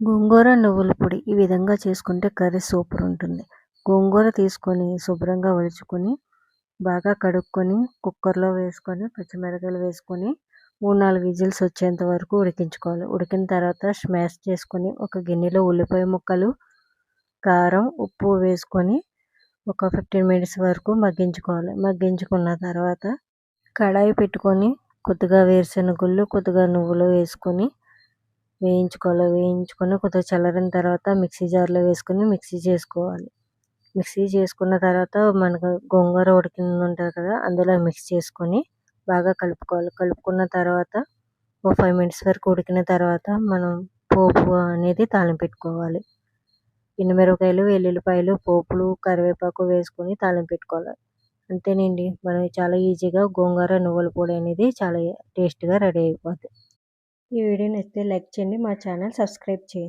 గోంగూర నువ్వుల పొడి ఈ విధంగా చేసుకుంటే కర్రీ సూపర్ ఉంటుంది. గోంగూర తీసుకొని శుభ్రంగా ఒలుచుకొని బాగా కడుక్కొని కుక్కర్లో వేసుకొని పచ్చిమిరకాయలు వేసుకొని మూడు నాలుగు విజిల్స్ వచ్చేంత వరకు ఉడికించుకోవాలి. ఉడికిన తర్వాత స్మాష్ చేసుకొని ఒక గిన్నెలో ఉల్లిపాయ ముక్కలు కారం ఉప్పు వేసుకొని ఒక ఫిఫ్టీన్ మినిట్స్ వరకు మగ్గించుకోవాలి. మగ్గించుకున్న తర్వాత కడాయి పెట్టుకొని కొద్దిగా వేరుశనగుళ్ళు కొద్దిగా నువ్వులు వేసుకొని వేయించుకోవాలి వేయించుకొని కొద్దిగా చల్లారిన తర్వాత మిక్సీ జార్లో వేసుకొని మిక్సీ చేసుకోవాలి. మిక్సీ చేసుకున్న తర్వాత మనకు గోంగూర ఉడికింది ఉంటుంది కదా అందులో మిక్స్ చేసుకొని బాగా కలుపుకోవాలి. కలుపుకున్న తర్వాత ఒక ఫైవ్ మినిట్స్ వరకు ఉడికిన తర్వాత మనం పోపు అనేది తాలింపు పెట్టుకోవాలి. ఎండుమిరపకాయలు వెల్లుల్లిపాయలు పోపులు కరివేపాకు వేసుకొని తాలింపు పెట్టుకోవాలి. అంతేనండి. మనం చాలా ఈజీగా గోంగూర నువ్వుల పొడి అనేది చాలా టేస్ట్గా రెడీ అయిపోద్ది. ఈ వీడియో నచ్చితే లైక్ చేయండి మా ఛానల్ సబ్స్క్రైబ్ చేయండి.